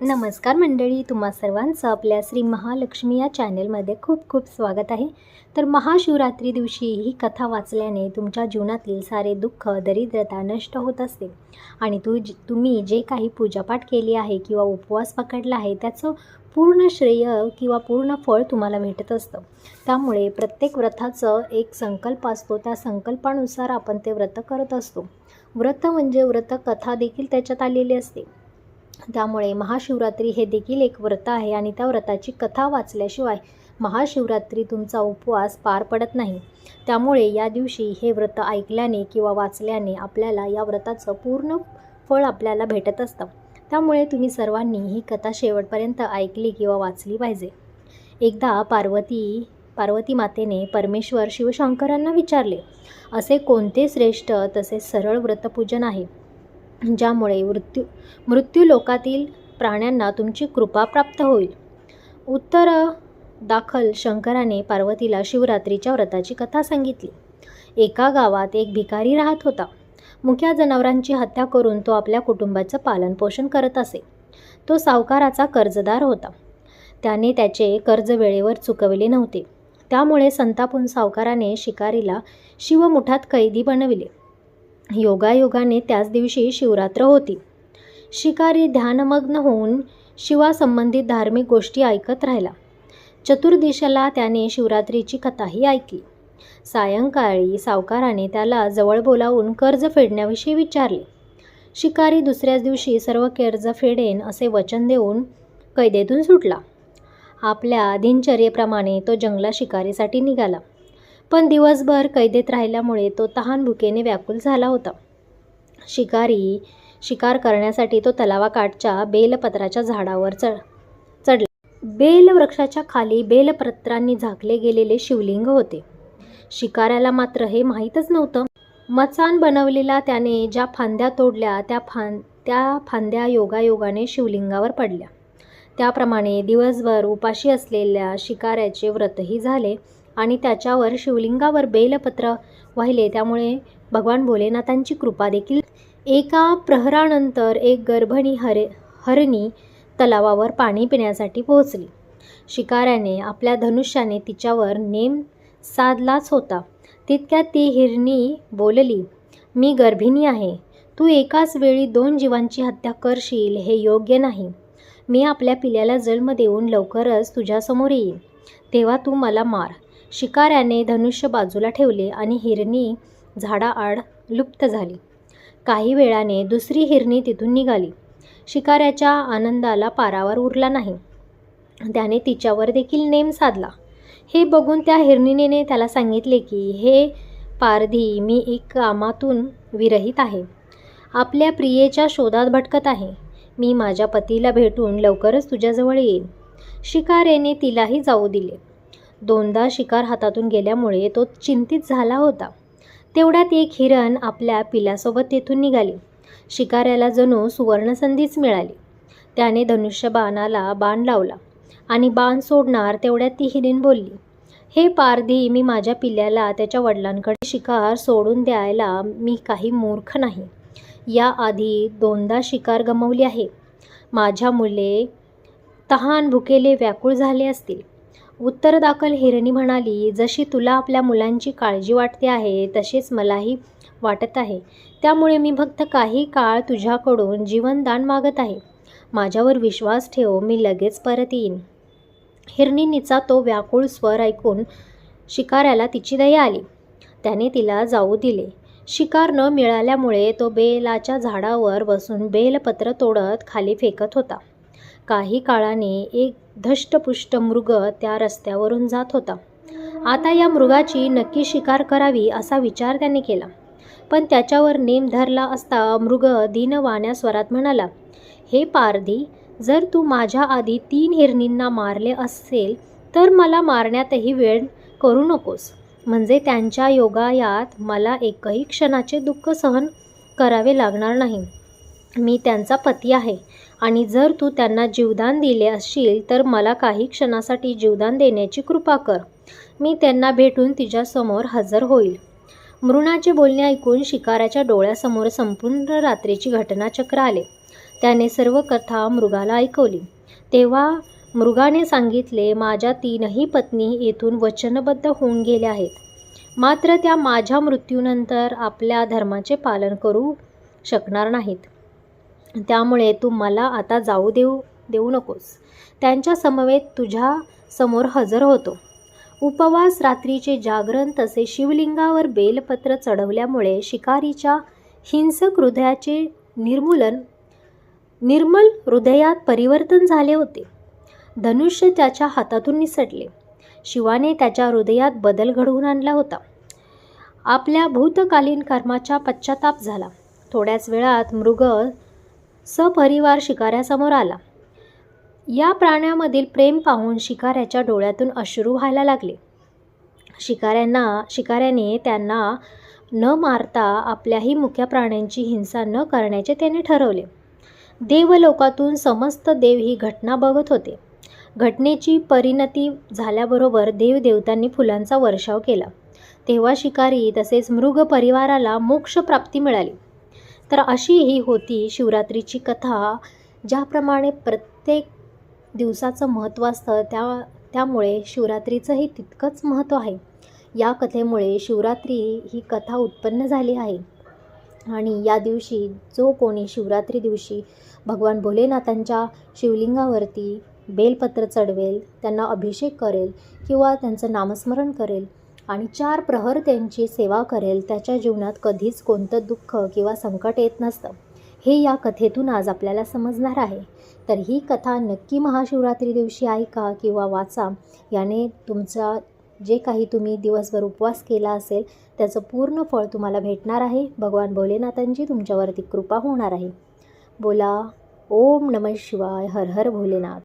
नमस्कार मंडळी तुम्हा सर्वांचं आपल्या श्री महालक्ष्मी या चॅनेलमध्ये खूप खूप स्वागत आहे. तर महाशिवरात्री दिवशी ही कथा वाचल्याने तुमच्या जीवनातील सारे दुःख दरिद्रता नष्ट होत असते. आणि तू तुम्ही जे काही पूजापाठ केली आहे किंवा उपवास पकडला आहे त्याचं पूर्ण श्रेय किंवा पूर्ण फळ तुम्हाला भेटत असतं. त्यामुळे प्रत्येक व्रताचं एक संकल्प असतो. त्या संकल्पानुसार आपण ते व्रत करत असतो. व्रत म्हणजे व्रत कथा देखील त्याच्यात आलेली असते. त्यामुळे महाशिवरात्री हे देखील एक व्रत आहे आणि त्या व्रताची कथा वाचल्याशिवाय महाशिवरात्री तुमचा उपवास पार पडत नाही. त्यामुळे या दिवशी हे व्रत ऐकल्याने किंवा वाचल्याने आपल्याला या व्रताचं पूर्ण फळ आपल्याला भेटत असतं. त्यामुळे तुम्ही सर्वांनी ही कथा शेवटपर्यंत ऐकली किंवा वाचली पाहिजे. एकदा पार्वती पार्वती मातेने परमेश्वर शिवशंकरांना विचारले असे कोणते श्रेष्ठ तसेच सरळ व्रतपूजन आहे? ज्यामुळे मृत्यू मृत्यू लोकातील प्राण्यांना तुमची कृपा प्राप्त होईल. उत्तर दाखल शंकराने पार्वतीला शिवरात्रीच्या व्रताची कथा सांगितली. एका गावात एक भिकारी राहत होता. मुख्या जनावरांची हत्या करून तो आपल्या कुटुंबाचं पालनपोषण करत असे. तो सावकाराचा कर्जदार होता. त्याने त्याचे कर्ज वेळेवर चुकवले नव्हते. त्यामुळे संतापून सावकाराने शिकारीला शिवमुठात कैदी बनविले. योगायोगाने त्याच दिवशी शिवरात्र होती. शिकारी ध्यानमग्न होऊन शिवासंबंधित धार्मिक गोष्टी ऐकत राहिला. चतुर्दिशाला त्याने शिवरात्रीची कथाही ऐकली. सायंकाळी सावकाराने त्याला जवळ बोलावून कर्ज फेडण्याविषयी विचारले. शिकारी दुसऱ्याच दिवशी सर्व कर्ज फेडेन असे वचन देऊन कैदेतून सुटला. आपल्या दिनचर्येप्रमाणे तो जंगला शिकारीसाठी निघाला. पण दिवसभर कैदेत राहिल्यामुळे तो तहान भुकेने व्याकुल झाला होता. शिकारी शिकार करण्यासाठी तो तलावाकाठच्या बेलपत्राच्या झाडावर चढ चढला. बेल वृक्षाच्या खाली बेलपत्रांनी झाकले गेलेले शिवलिंग होते. शिकाऱ्याला मात्र हे माहीतच नव्हतं. मचान बनवलेला त्याने ज्या फांद्या तोडल्या त्या फां त्या फांद्या योगायोगाने शिवलिंगावर पडल्या. त्याप्रमाणे दिवसभर उपाशी असलेल्या शिकाऱ्याचे व्रतही झाले. आणि त्याच्यावर शिवलिंगावर बेलपत्र वाहिले. त्यामुळे भगवान भोलेनाथांची कृपा देखील एका प्रहरानंतर एक गर्भणी हरे हरणी तलावावर पाणी पिण्यासाठी पोहोचली. शिकाऱ्याने आपल्या धनुष्याने तिच्यावर नेम साधलाच होता. तितक्यात ती हिरणी बोलली मी गर्भिणी आहे. तू एकाच वेळी दोन जीवांची हत्या करशील हे योग्य नाही. मी आपल्या पिल्याला जन्म देऊन लवकरच तुझ्यासमोर येईन. तेव्हा तू मला मार. शिकाऱ्याने धनुष्य बाजूला ठेवले आणि हिरणी झाडाआड लुप्त झाली. काही वेळाने दुसरी हिरणी तिथून निघाली. शिकाऱ्याच्या आनंदाला पारावर उरला नाही. त्याने तिच्यावर देखील नेम साधला. हे बघून त्या हिरणीने त्याला सांगितले की हे पारधी मी एक कामातून विरहित आहे. आपल्या प्रियेच्या शोधात भटकत आहे. मी माझ्या पतीला भेटून लवकरच तुझ्याजवळ येईन. शिकारेने तिलाही जाऊ दिले. दोनदा शिकार हातातून गेल्यामुळे तो चिंतित झाला होता. तेवढ्यात एक हिरण आपल्या पिलासोबत तेथून निघाली. शिकाऱ्याला जणू सुवर्णसंधीच मिळाली. त्याने धनुष्य बाणाला बाण लावला आणि बाण सोडणार तेवढ्यात ती हिरीण बोलली हे पारधी मी माझ्या पिल्ल्याला त्याच्या वडिलांकडे शिकार सोडून द्यायला मी काही मूर्ख नाही. याआधी दोनदा शिकार गमावली आहे. माझ्या मुले तहान भुकेले व्याकुळ झाले असतील. उत्तर दाखल हिरणी म्हणाली जशी तुला आपल्या मुलांची काळजी वाटते आहे तशीच मलाही वाटत आहे. त्यामुळे मी फक्त काही काळ तुझ्याकडून जीवनदान मागत आहे. माझ्यावर विश्वास ठेव मी लगेच परत येईन. हिरणीनीचा तो व्याकुळ स्वर ऐकून शिकाऱ्याला तिची दया आली. त्याने तिला जाऊ दिले. शिकार न मिळाल्यामुळे तो बेलाच्या झाडावर बसून बेलपत्र तोडत खाली फेकत होता. काही काळाने एक धष्टपुष्ट मृग त्या रस्त्यावरून जात होता. आता या मृगाची नक्की शिकार करावी असा विचार त्याने केला. पण त्याच्यावर नेम धरला असता मृग दीनवाण्या स्वरात म्हणाला हे पारधी जर तू माझ्या आधी तीन हिरणींना मारले असेल तर मला मारण्यातही वेळ करू नकोस. म्हणजे त्यांच्या योगायात मला एकही क्षणाचे दुःख सहन करावे लागणार नाही. मी त्यांचा पती आहे. आणि जर तू त्यांना जीवदान दिले असशील तर मला काही क्षणासाठी जीवदान देण्याची कृपा कर. मी त्यांना भेटून तिच्यासमोर हजर होईल. मृणाचे बोलणे ऐकून शिकाऱ्याच्या डोळ्यासमोर संपूर्ण रात्रीची घटनाचक्र आले. त्याने सर्व कथा मृगाला ऐकवली. तेव्हा मृगाने सांगितले माझ्या तीनही पत्नी येथून वचनबद्ध होऊन गेल्या आहेत. मात्र त्या माझ्या मृत्यूनंतर आपल्या धर्माचे पालन करू शकणार नाहीत. त्यामुळे तू मला आता जाऊ देऊ देऊ नकोस. त्यांच्या समवेत तुझ्या समोर हजर होतो. उपवास रात्रीचे जागरण तसे शिवलिंगावर बेलपत्र चढवल्यामुळे शिकारीच्या हिंसक हृदयाचे निर्मूलन निर्मल हृदयात परिवर्तन झाले होते. धनुष्य त्याच्या हातातून निसटले. शिवाने त्याच्या हृदयात बदल घडवून आणला होता. आपल्या भूतकालीन कर्माचा पश्चाताप झाला. थोड्याच वेळात मृग सपरिवार शिकाऱ्यासमोर आला. या प्राण्यामधील प्रेम पाहून शिकाऱ्याच्या डोळ्यातून अश्रू व्हायला लागले. शिकाऱ्यांना शिकाऱ्याने त्यांना न मारता आपल्याही मुख्या प्राण्यांची हिंसा न करण्याचे त्याने ठरवले. देवलोकातून समस्त देव ही घटना बघत होते. घटनेची परिणती झाल्याबरोबर देवदेवतांनी फुलांचा वर्षाव केला. तेव्हा शिकारी तसेच मृग परिवाराला मोक्षप्राप्ती मिळाली. तर अशी ही होती शिवरात्रीची कथा ज्याप्रमाणे प्रत्येक दिवसाचं महत्त्व असतं त्या त्यामुळे शिवरात्रीचंही तितकंच महत्त्व आहे. या कथेमुळे शिवरात्री ही कथा उत्पन्न झाली आहे. आणि या दिवशी जो कोणी शिवरात्री दिवशी भगवान भोलेनाथांच्या शिवलिंगावरती बेलपत्र चढवेल त्यांना अभिषेक करेल किंवा त्यांचं नामस्मरण करेल आणि चार प्रहर त्यांची सेवा करेल त्याच्या जीवनात कधीच कोणतं दुःख किंवा संकट येत नसतं. हे या कथेतून आज आपल्याला समजणार आहे. तर ही कथा नक्की महाशिवरात्री दिवशी ऐका किंवा वाचा. याने तुमचा जे काही तुम्ही दिवसभर उपवास केला असेल त्याचं पूर्ण फळ तुम्हाला भेटणार आहे. भगवान भोलेनाथांची तुमच्यावरती कृपा होणार आहे. बोला. ओम नमः शिवाय. हर हर भोलेनाथ.